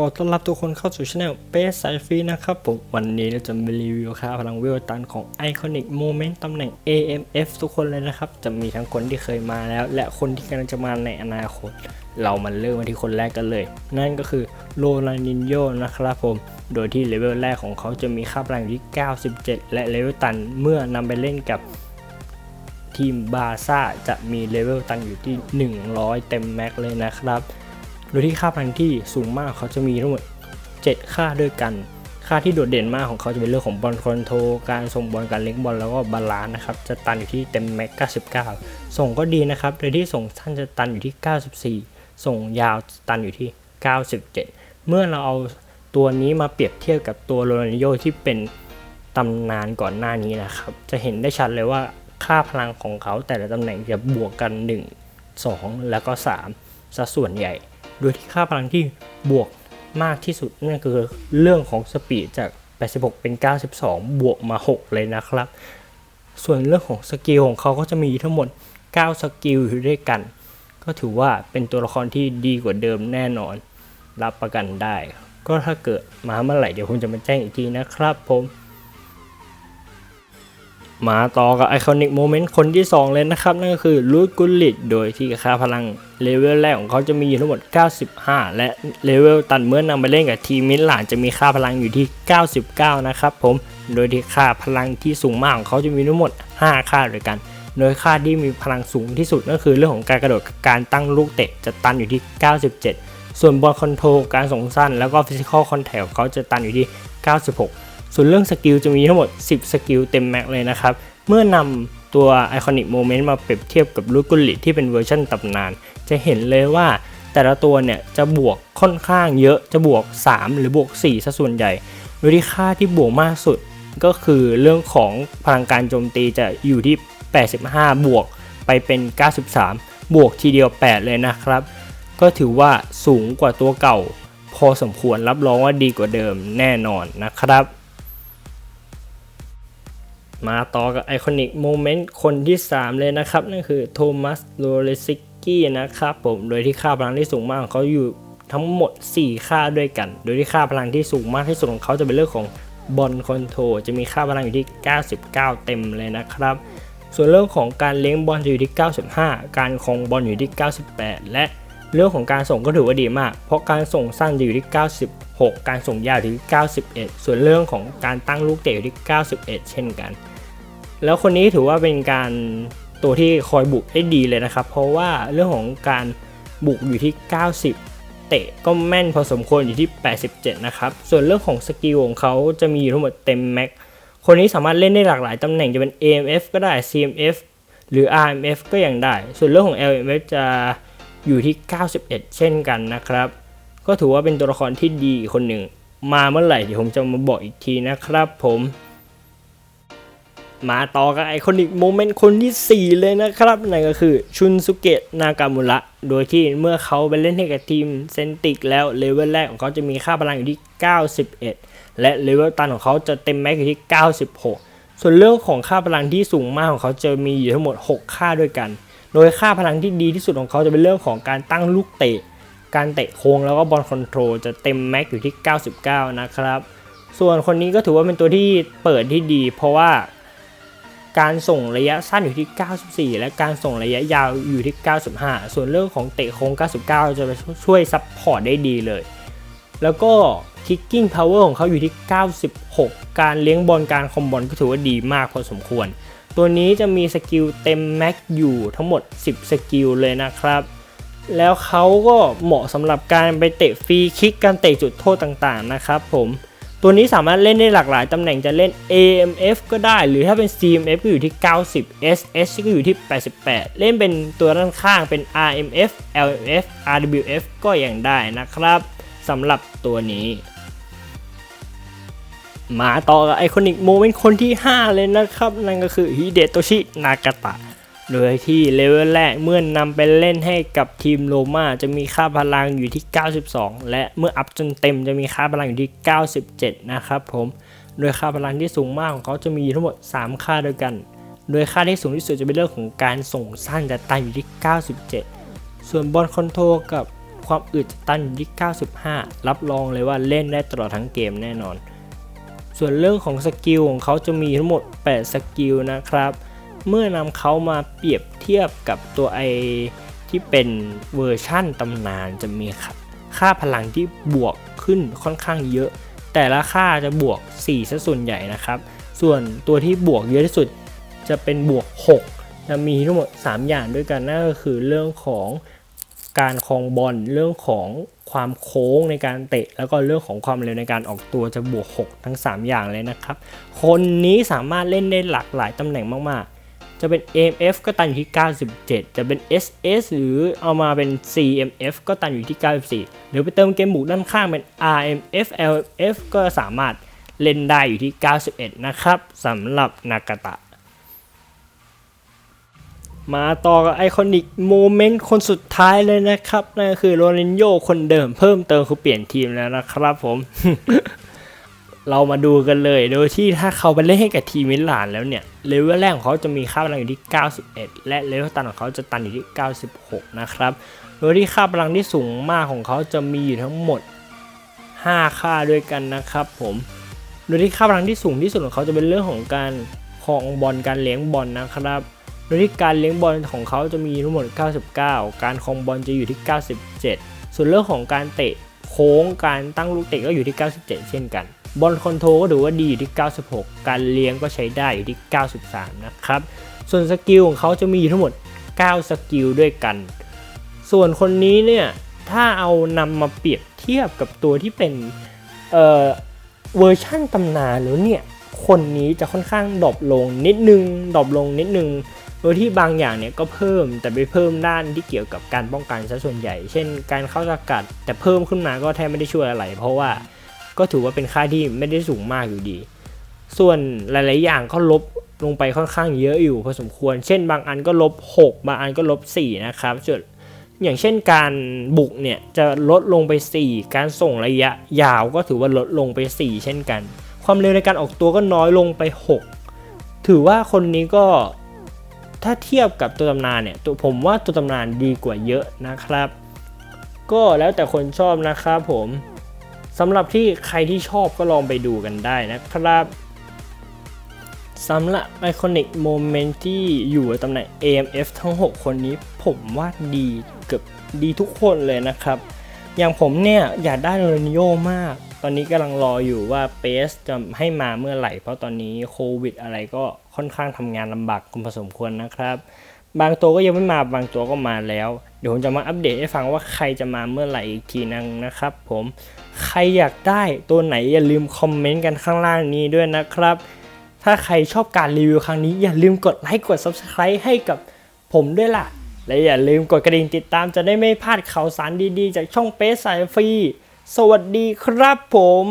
ขอต้อนรับทุกคนเข้าสู่ช anel เปสสายฟรีนะครับผมวันนี้เราจะมารีวิวค่าพลังเวลตันของ Iconic Moment ตำแหน่ง AMF ทุกคนเลยนะครับ จะมีทั้งคนที่เคยมาแล้ว และคนที่กำลังจะมาในอนาคต เรามาเริ่มมาที่คนแรกกันเลย นั่นก็คือโรนันดินโยนะครับผม โดยที่เลเวลแรกของเขาจะมีค่าพลังที่ 97 และเลเวลตันเมื่อนำไปเล่นกับทีมบาซ่าจะมีเลเวลตันอยู่ที่ 100 เต็มแม็กเลยนะครับ โดยที่ค่าพลังที่สูงมากเขาจะมีทั้งหมด 7 ค่าด้วยกัน ค่าที่โดดเด่นมากของเขาจะเป็นเรื่องของบอลคอนโทรการส่งบอลการเลี้ยงบอลแล้วก็บาลานซ์นะครับ จะตันอยู่ที่เต็มแม็ก 99 ส่งก็ดีนะครับ โดยที่ส่งสั้นจะตันอยู่ที่ 94 ส่งยาวตันอยู่ที่ 97 เมื่อเราเอาตัวนี้มาเปรียบเทียบกับตัวโรนัลโยที่เป็นตำนานก่อนหน้านี้นะครับ จะเห็นได้ชัดเลยว่าค่าพลังของเขาแต่ละตำแหน่งจะบวกกัน 1 2 แล้วก็3ซะส่วนใหญ่ โดยที่ค่าพลังที่บวกมากที่สุดนั่นคือเรื่องของสปีดจาก 86 เป็น 92 บวกมา 6 เลยนะครับ ส่วนเรื่องของสกิลของเขาก็จะมีทั้งหมด 9 สกิลอยู่ด้วยกัน ก็ถือว่าเป็นตัวละครที่ดีกว่าเดิมแน่นอน รับประกันได้ ก็ถ้าเกิดมาเมื่อไหร่เดี๋ยวผมจะมาแจ้งอีกทีนะครับผมมาต่อกับไอคอนิกโมเมนต์คนที่ 2 เลยนะครับ นั่นก็คือลูดกุลิตโดยที่ค่าพลัง เลเวลแรกของเขาจะมีอยู่ทั้งหมด 95 และเลเวลตันเมื่อนำไปเล่นกับทีมมิลานจะมีค่าพลังอยู่ที่ 99 นะครับผม โดยที่ค่าพลังที่สูงมากของเขาจะมีทั้งหมด 5 ค่าด้วยกัน โดยค่าที่มีพลังสูงที่สุดก็คือเรื่องของการกระโดดการตั้งลูกเตะจะตันอยู่ที่ 97 ส่วนบอลคอนโทรลการส่งสั้น แล้วก็ฟิสิกอลคอนแทคเขาจะตันอยู่ที่ 96 ส่วนเรื่องสกิลจะมีทั้งหมด 10 สกิลเต็มแม็กเลยนะครับ เมื่อนำ ตัว Iconic Moment มาเปรียบเทียบกับลูกุลิที่เป็นเวอร์ชันตำนาน จะเห็นเลยว่าแต่ละตัวเนี่ยจะบวกค่อนข้างเยอะจะบวก 3 หรือบวก4ซะส่วนใหญ่โดยที่ค่าที่บวกมากสุดก็คือเรื่องของพลังการโจมตีจะอยู่ที่ 85 บวกไปเป็น 93 บวกทีเดียว 8 เลยนะครับ ก็ถือว่าสูงกว่าตัวเก่า พอสมควรรับรองว่าดีกว่าเดิมแน่นอนนะครับ มาต่อกับไอคอนิกโมเมนต์คนที่ 3 เลยนะครับ นั่นคือโทมัสโรเลซิกกี้นะครับผม โดยที่ค่าพลังที่สูงมากของเขาอยู่ทั้งหมด 4 ค่าด้วยกัน โดยที่ค่าพลังที่สูงมากที่สุดของเขาจะเป็นเรื่องของบอลคอนโทรจะมีค่าพลังอยู่ที่ 99 เต็มเลยนะครับ ส่วนเรื่องของการเลี้ยงบอลจะอยู่ที่ 95 การคองบอลอยู่ที่ 98 และ เรื่องของการส่งก็ถือว่าดีมาก เพราะการส่งสั้นจะอยู่ที่ 96 การส่งยาวอยู่ที่ 91 ส่วนเรื่องของการตั้งลูกเตะอยู่ที่ 91 เช่นกัน แล้วคนนี้ถือว่าเป็นการตัวที่คอยบุกได้ดีเลยนะครับ เพราะว่าเรื่องของการบุกอยู่ที่ 90 เตะก็แม่นพอสมควรอยู่ที่ 87 นะครับ ส่วนเรื่องของสกิลของเขาจะมีอยู่ทั้งหมดเต็มแม็ก คนนี้สามารถเล่นได้หลากหลายตำแหน่งจะเป็น AMF ก็ได้ CMF หรือ RMF ก็ยังได้ ส่วนเรื่องของ LMF จะ อยู่ที่ 91 เช่นกันนะครับ ก็ถือว่าเป็นตัวละครที่ดีคนหนึ่ง มาเมื่อไหร่เดี๋ยวผมจะมาบอกอีกทีนะครับผมมาต่อกับไอคอนิกโมเมนต์คนที่ 4 เลยนะครับ นั่นก็คือชุนสุเกะนากามุระ โดยที่เมื่อเขาไปเล่นให้กับทีมเซนติกแล้วเลเวลแรกของเขาจะมีค่าพลังอยู่ที่ 91 และเลเวลตันของเขาจะเต็มแม็กอยู่ที่ 96 ส่วนเรื่องของค่าพลังที่สูงมากของเขาจะมีอยู่ทั้งหมด 6 ค่าด้วยกัน โดยค่าพลังที่ดีที่สุดของเขาจะเป็นเรื่องของการตั้งลูกเตะ การเตะโค้งแล้วก็บอลคอนโทรลจะเต็มแม็กอยู่ที่ 99 นะครับ ส่วนคนนี้ก็ถือว่าเป็นตัวที่เปิดที่ดี เพราะว่าการส่งระยะสั้นอยู่ที่ 94 และการส่งระยะยาวอยู่ที่ 95 ส่วนเรื่องของเตะโค้ง 99 จะไปช่วยซับพอร์ตได้ดีเลย แล้วก็ kicking power ของเขาอยู่ที่ 96 การเลี้ยงบอลการคอมบอลก็ถือว่าดีมากพอสมควร ตัวนี้จะมีสกิลเต็มแม็กอยู่ทั้งหมด 10 สกิลเลยนะครับ แล้วเขาก็เหมาะสำหรับการไปเตะฟรีคิกการเตะจุดโทษต่างๆนะครับผมตัวนี้สามารถเล่นได้หลากหลายตำแหน่งจะเล่น AMF ก็ได้ หรือถ้าเป็น CMF ก็อยู่ที่ 90 SS ก็อยู่ที่ 88 เล่นเป็นตัวด้านข้างเป็น RMF LMF RWF ก็ยังได้นะครับสำหรับตัวนี้ มาต่อกับไอคอนิกโมเมนต์คนที่ 5 เลยนะครับ นั่นก็คือฮิเดโตชินากาตะ โดยที่เลเวลแรกเมื่อนนำไปเล่นให้กับทีมโรมาจะมีค่าพลังอยู่ที่ 92 และเมื่ออัพจนเต็มจะมีค่าพลังอยู่ที่ 97 นะครับผม โดยค่าพลังที่สูงมากของเขาจะมีทั้งหมด 3 ค่าด้วยกัน โดยค่าที่สูงที่สุดจะเป็นเรื่องของการส่งสั้นจะตั้งอยู่ที่ 97 ส่วนบอลคอนโทรกับความอึดจะตันอยู่ที่ 95 รับรองเลยว่าเล่นได้ตลอดทั้งเกมแน่นอน ส่วนเรื่องของสกิลของเขาจะมีทั้งหมด 8 สกิลนะครับ เมื่อนำเขามาเปรียบเทียบกับตัวไอที่เป็นเวอร์ชั่นตำนานจะมีค่าค่าพลังที่บวกขึ้นค่อนข้างเยอะ แต่ละค่าจะบวก4ซะส่วนใหญ่นะครับ ส่วนตัวที่บวกเยอะที่สุดจะเป็นบวก 6 จะมีทั้งหมด 3 อย่างด้วยกันนั่นก็คือเรื่องของ การครองบอลเรื่องของความโค้งในการเตะ แล้วก็เรื่องของความเร็วในการออกตัวจะบวก 6 ทั้ง 3 อย่างเลยนะครับ คนนี้สามารถเล่นได้หลากหลายตำแหน่งมาก ๆ จะเป็น AMF ก็ตันอยู่ที่ 97 จะเป็น SS หรือเอามาเป็น CMF ก็ตันอยู่ที่ 94 หรือไปเติมเกมบุกด้านข้างเป็น RMF LF ก็สามารถเล่นได้อยู่ที่ 91 นะครับสำหรับนากาตะ มาต่อกับไอคอนิกโมเมนต์คนสุดท้ายเลยนะครับ นั่นก็คือโรนัลโยคนเดิมเพิ่มเติมคือเปลี่ยนทีมแล้วนะครับผม เรามาดูกันเลย โดยที่ถ้าเขาไปเล่นให้กับทีมมิลานแล้วเนี่ย เลเวลแรกของเขาจะมีค่าพลังอยู่ที่ 91 และเลเวลตันของเขาจะตันอยู่ที่ 96 นะครับ โดยที่ค่าพลังที่สูงมากของเขาจะมีอยู่ทั้งหมด 5 ค่าด้วยกันนะครับผมโดยที่ค่าพลังที่สูงที่สุดของเขาจะเป็นเรื่องของการครองบอลการเลี้ยงบอลนะครับ โดยที่การเลี้ยงบอลของเขาจะมีทั้งหมด 99 การครองบอลจะอยู่ที่ 97 ส่วนเรื่องของการเตะโค้งการตั้งลูกเตะก็อยู่ที่ 97 เช่นกัน บอลคอนโทรลก็ถือว่าดีอยู่ที่ 96 การเลี้ยงก็ใช้ได้อยู่ที่ 93 นะครับ ส่วนสกิลของเขาจะมีทั้งหมด 9 สกิลด้วยกัน ส่วนคนนี้เนี่ย ถ้าเอานำมาเปรียบเทียบกับตัวที่เป็นเอ่อเวอร์ชั่นตำนานแล้วเนี่ย คนนี้จะค่อนข้างดรอปลงนิดนึงดรอปลงนิดนึง โดยที่บางอย่างเนี่ยก็เพิ่มแต่ไปเพิ่มด้านที่เกี่ยวกับการป้องกันซะส่วนใหญ่ เช่น การเข้าสกัด แต่เพิ่มขึ้นมาก็แทบไม่ได้ช่วยอะไร เพราะว่าก็ถือว่าเป็นค่าที่ไม่ได้สูงมากอยู่ดี ส่วนหลาย ๆ อย่างก็ลบลงไปค่อนข้างเยอะอยู่พอสมควร เช่น บางอันก็ลบ 6 บางอันก็ลบ 4 นะครับส่วนอย่างเช่นการบุกเนี่ยจะลดลงไป 4 การส่งระยะยาวก็ถือว่าลดลงไป 4 เช่นกัน ความเร็วในการออกตัวก็น้อยลงไป 6 ถือว่าคนนี้ก็ ถ้าเทียบกับตัวตำนานเนี่ยตัวผมว่าตัวตำนานดีกว่าเยอะนะครับ ก็แล้วแต่คนชอบนะครับผมสำหรับที่ใครที่ชอบก็ลองไปดูกันได้นะครับสำหรับไอคอนิกโมเมนต์ที่อยู่ตำแหน่ง AMF ทั้ง 6 คนนี้ผมว่าดีเกือบดีทุกคนเลยนะครับ อย่างผมเนี่ยอยากได้โรนัลโยมาก ตอนนี้กำลังรออยู่ว่าเปสจะให้มาเมื่อไหร่ เพราะตอนนี้โควิดอะไรก็ ค่อนข้างทำงานลำบากคุณผสมควรนะครับ บางตัวก็ยังไม่มาบางตัวก็มาแล้ว เดี๋ยวผมจะมาอัปเดตให้ฟังว่าใครจะมาเมื่อไหร่อีกทีนึงนะครับ ผมใครอยากได้ตัวไหนอย่าลืมคอมเมนต์กันข้างล่างนี้ด้วยนะครับ ถ้าใครชอบการรีวิวครั้งนี้อย่าลืมกดไลค์กด Subscribe ให้กับผมด้วยล่ะ และอย่าลืมกดกระดิ่งติดตามจะได้ไม่พลาดข่าวสารดีๆ จากช่องเป๊สายฟรีสวัสดีครับผม